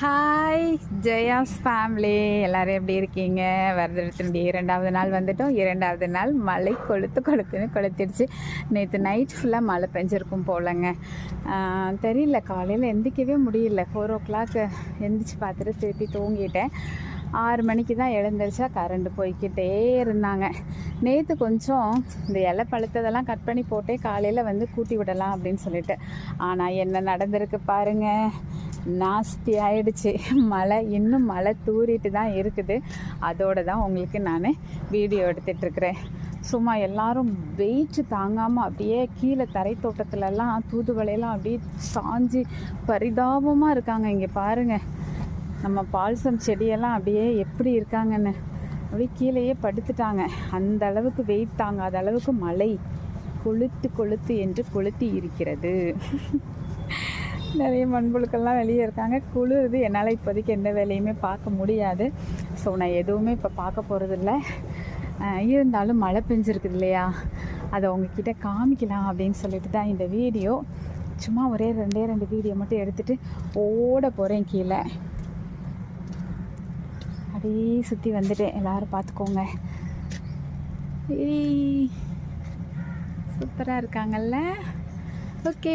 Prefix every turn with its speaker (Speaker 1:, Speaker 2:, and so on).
Speaker 1: Hi Jaya's family எல்லோரும் எப்படி இருக்கீங்க? வரதத்தினுடைய இரண்டாவது நாள் வந்துட்டோம். இரண்டாவது நாள் மழை கொளுத்து கொளுத்துன்னு கொளுத்திடுச்சு நேற்று நைட் ஃபுல்லாக மழை பெஞ்சிருக்கும் போலங்க. தெரியல காலையில் எந்திக்கவே முடியல. ஃபோர் ஓ கிளாக் எந்திரிச்சு பார்த்துட்டு திருப்பி தூங்கிட்டேன். ஆறு மணிக்கு தான் எழுந்திரிச்சா கரண்ட் போய்க்கிட்டே இருந்தாங்க. நேற்று கொஞ்சம் இந்த இலை பழுத்ததெல்லாம் கட் பண்ணி போட்டே காலையில் வந்து கூட்டி விடலாம் அப்படின்னு சொல்லிட்டு. ஆனால் என்ன நடந்திருக்கு பாருங்கள் நாஸ்தி ஆயிடுச்சு. மழை இன்னும் மழை தூரிட்டு தான் இருக்குது. அதோடு தான் உங்களுக்கு நான் வீடியோ எடுத்துட்ருக்கிறேன். சும்மா எல்லாரும் வெயிட் தாங்காமல் அப்படியே கீழே தரை தோட்டத்துலலாம் தூதுவளையெல்லாம் அப்படியே சாஞ்சு பரிதாபமாக இருக்காங்க. இங்கே பாருங்கள் நம்ம பால்சம் செடியெல்லாம் அப்படியே எப்படி இருக்காங்கன்னு. அப்படியே கீழேயே படுத்துட்டாங்க. அந்த அளவுக்கு வெயிட் தாங்காத அளவுக்கு மழை கொளுத்து கொளுத்து என்று கொளுத்தி இருக்கிறது. நிறைய மண்புழுக்கள்லாம் வெளியே இருக்காங்க. குளிருது. என்னால் இப்போதைக்கு எந்த வேலையுமே பார்க்க முடியாது. ஸோ நான் எதுவுமே இப்போ பார்க்க போகிறதில்ல இருந்தாலும் மழை பெஞ்சிருக்குது இல்லையா? அதை உங்ககிட்ட காமிக்கலாம் அப்படின்னு சொல்லிட்டு தான் இந்த வீடியோ. சும்மா ஒரே ரெண்டே ரெண்டு வீடியோ மட்டும் எடுத்துகிட்டு ஓட போகிறேன் கீழே. அப்படியே சுற்றி வந்துட்டேன் எல்லோரும் பார்த்துக்கோங்க. சூப்பராக இருக்காங்கல்ல? ஓகே